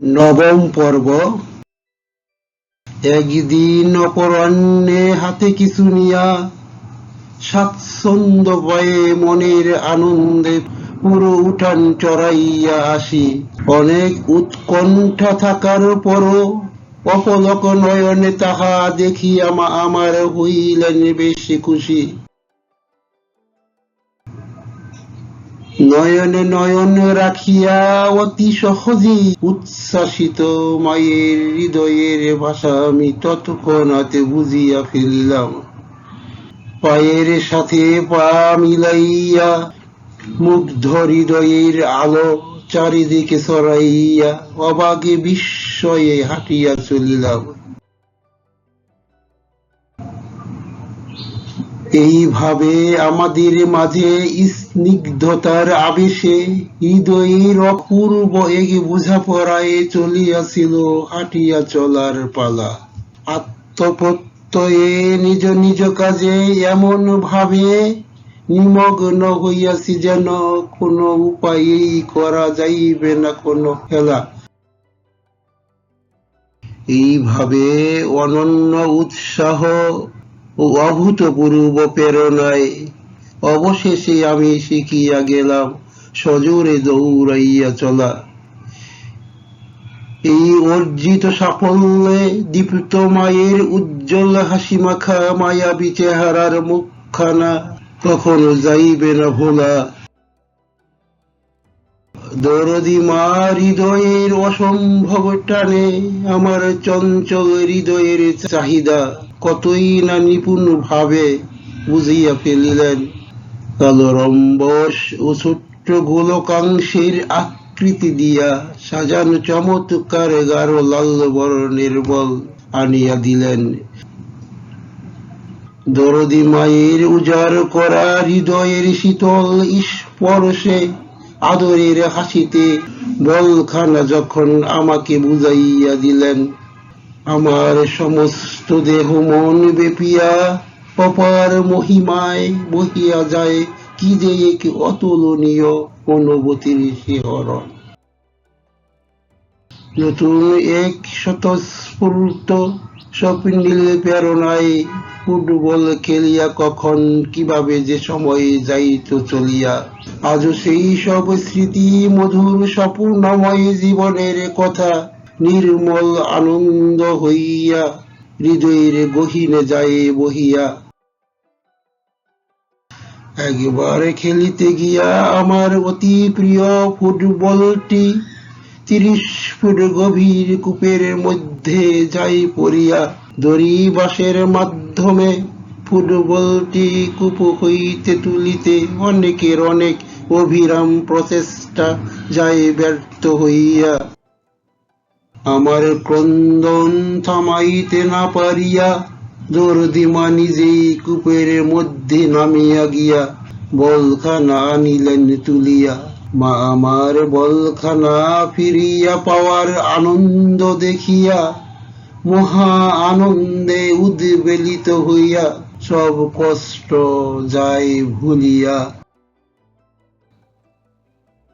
নবম পর্ব। একদিন অপরাহ্নে হাতে কিছু নিয়া স্বাচ্ছন্দ্য বয়ে মনের আনন্দে পুরো উঠান চড়াইয়া আসি। অনেক উৎকণ্ঠা থাকার পরও অপলক নয়নে তাহা দেখি আমার হইলেন বেশি খুশি। নয়নে নয়ন রাখিয়া অতি সহজেই উচ্ছ্বাসিত মায়ের হৃদয়ের ভাষা আমি তৎক্ষণাতে বুঝিয়া ফেলিলাম। পায়ের সাথে পা মিলাইয়া মুগ্ধ হৃদয়ের আলো চারিদিকে ছড়াইয়া অবাগে বিস্ময়ে হাঁটিয়া চলিলাম। এইভাবে আমাদের মাঝে স্নিগ্ধতার আবেশে হৃদয়ের অপূর্ব এগে বোঝাপড়ায় চলিয়াছিল, হাঁটিয়া চলার পালা। আত্মপ্রত্যয়ে নিজ নিজ কাজে এমন ভাবে নিমগ্ন হইয়াছি যেন কোনো উপায়েই করা যাইবে না কোনো খেলা। এইভাবে অনন্য উৎসাহ ও অভূতপূর্ব প্রেরণায়। অবশেষে আমি শিখিয়া গেলাম, সজোরে দৌড়াইয়া চলা। এই অর্জিত সাফল্যে দীপ্ত মায়ের উজ্জ্বল হাসিমাখা মায়াবী চেহারার মুখখানা কখনো যাইবে না ভোলা। দরদি মা হৃদয়ের অসম্ভব টানে আমার চঞ্চল হৃদয়ের চাহিদা। কতই না নিপুণ ভাবে বুঝিয়া ফেলিলেন। কালো রম্বস ও ছোট্ট গোলকাংশের আকৃতি দিয়া সাজানো চমৎকার গাঢ় লাল বর্ণের বল আনিয়া দিলেন। দরদি মায়ের উজাড় করা হৃদয়ের শীতল স্পর্শে আদরের হাসিতে বলখানা যখন আমাকে বুঝাইয়া দিলেন আমার সমস্ত দেহ মন বেপিয়া অপার মহিমায় বহিয়া যায়, কি যে এক অতুলনীয় অনুভূতির শিহরণ। নতুন এক স্বতঃস্ফূর্ত স্বপ্নীল প্রেরণায় ফুটবল খেলিয়া কখন কীভাবে যে সময় যাইত চলিয়া, আজও সেই সব স্মৃতি মধুর স্বপ্নময় জীবনের কথা নির্মল আনন্দ হইয়া, হৃদয়ের গহীনে যায় বহিয়া। একবার খেলিতে গিয়া আমার অতি প্রিয় ফুটবলটি তিরিশ ফুট গভীর কূপের মধ্যে যাই পড়িয়া, দড়ি বাঁশের মাধ্যমে ফুটবলটি কূপ হইতে তুলিতে অনেকের অনেক অভিরাম প্রচেষ্টা যায় ব্যর্থ হইয়া। আমার ক্রন্দন থামাইতে না পারিয়া, দরদিমা নিজেই কূপের মধ্যে নামিয়া গিয়া বলখানা আনিলেন তুলিয়া। মা আমার বলখানা ফিরিয়া পাওয়ার আনন্দ দেখিয়া, মহা আনন্দে উদ্বেলিত হইয়া সব কষ্ট যায় ভুলিয়া।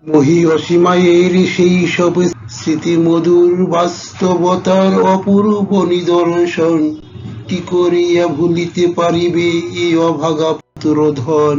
মহি অসীমায়ের সেই সব স্মৃতি মধুর বাস্তবতার অপূর্ব নিদর্শন। কি করিয়া ভুলিতে পারিবে এই অভাগা পুত্র ধন